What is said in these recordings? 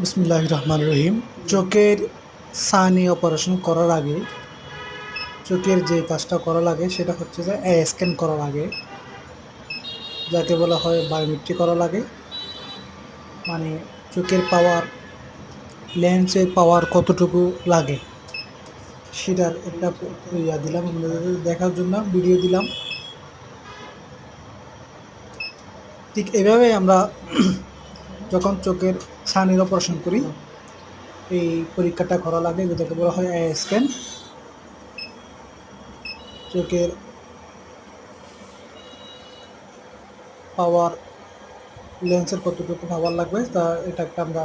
বিসমুল্লাহ রহমান রহিম। চোখের সানি অপারেশন করার আগে, চোখের যে কাজটা করা লাগে সেটা হচ্ছে যে এ স্ক্যান করার আগে, যাকে বলা হয় বায়োমেট্রি করা লাগে মানে চোখের পাওয়ার লেন্সের পাওয়ার কতটুকু লাগে, সেটার একটা ইয়া দিলাম। দেখার জন্য ভিডিও দিলাম। ঠিক এভাবে আমরা যখন চোখের ছানির অপারেশন করি, এই পরীক্ষাটা করা লাগে, যেটাকে বলা হয় আই স্ক্যান চোখের পাওয়ার লেন্সের কতটুকু পাওয়ার লাগবে, তা এটা একটা আমরা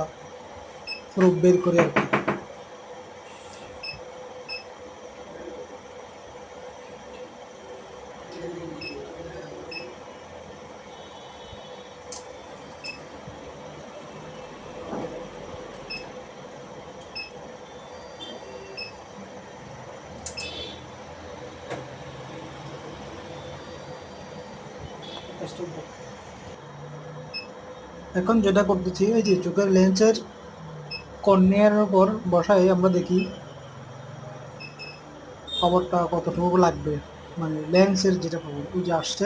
প্রুফ বের করি আর কি। এখন যেটা করতেছি, এই যে চোখের লেন্সের কর্নিয়ার উপর বসাই আমরা দেখি খবরটা কতটুকু লাগবে। মানে লেন্সের যেটা খবর ওই যে আসছে।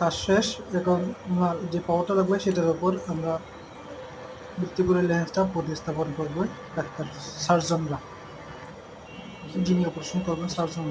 কাজ শেষ, এখন আমার যে পাওয়ারটা লাগবে সেটার উপর আমরা ভিত্তি করে লেন্সটা প্রতিস্থাপন করবে ডাক্তার সার্জনরা। যিনি অপারেশন করবেন, সার্জন।